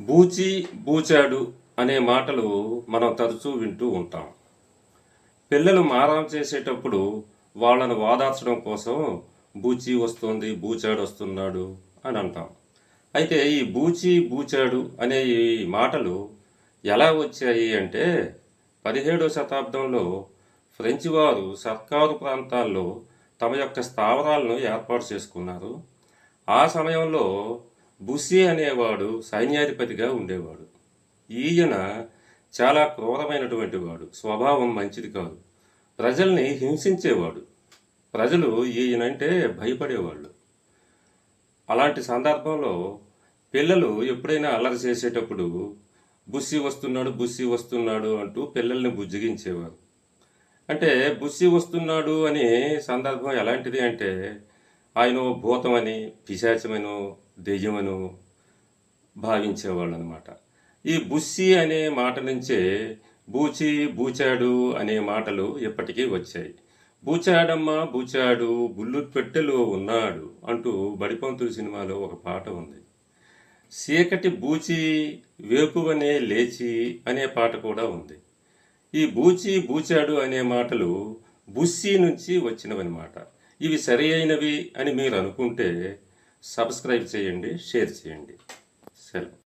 బూచి బూచాడు అనే మాటలు మనం తరచూ వింటూ ఉంటాం. పిల్లలు మారం చేసేటప్పుడు వాళ్ళను వాదార్చడం కోసం బూచి వస్తుంది బూచాడు వస్తున్నాడు అని అంటాం. అయితే ఈ బూచి బూచాడు అనే ఈ మాటలు ఎలా వచ్చాయి అంటే పదిహేడో శతాబ్దంలో ఫ్రెంచి వారు సర్కారు ప్రాంతాల్లో తమ యొక్క స్థావరాలను ఏర్పాటు చేసుకున్నారు. ఆ సమయంలో బుస్సీ అనేవాడు సైన్యాధిపతిగా ఉండేవాడు. ఈయన చాలా క్రూరమైనటువంటి వాడు. స్వభావం మంచిది కాదు. ప్రజల్ని హింసించేవాడు. ప్రజలు ఈయనంటే భయపడేవాళ్ళు. అలాంటి సందర్భంలో పిల్లలు ఎప్పుడైనా అల్లరి చేసేటప్పుడు బుస్సి వస్తున్నాడు బుస్సి వస్తున్నాడు అంటూ పిల్లల్ని బుజ్జగించేవారు. అంటే బుస్సి వస్తున్నాడు అనే సందర్భం ఎలాంటిది అంటే ఆయన భూతమని పిశాచమనో దెయ్యమను భావించేవాళ్ళు అనమాట ఈ బుస్సి అనే మాట నుంచే బూచి బూచాడు అనే మాటలు ఇప్పటికీ వచ్చాయి. బూచాడమ్మ బూచాడు బుల్లు పెట్టెలో ఉన్నాడు అంటూ బడిపంతులు సినిమాలో ఒక పాట ఉంది. చీకటి బూచి వేపువనే లేచి అనే పాట కూడా ఉంది. ఈ బూచి బూచాడు అనే మాటలు బుస్సి నుంచి వచ్చినవన్నమాట. ఇవి సరి అయినవి అని మీరు అనుకుంటే సబ్స్క్రైబ్ చేయండి షేర్ చేయండి. సెలవు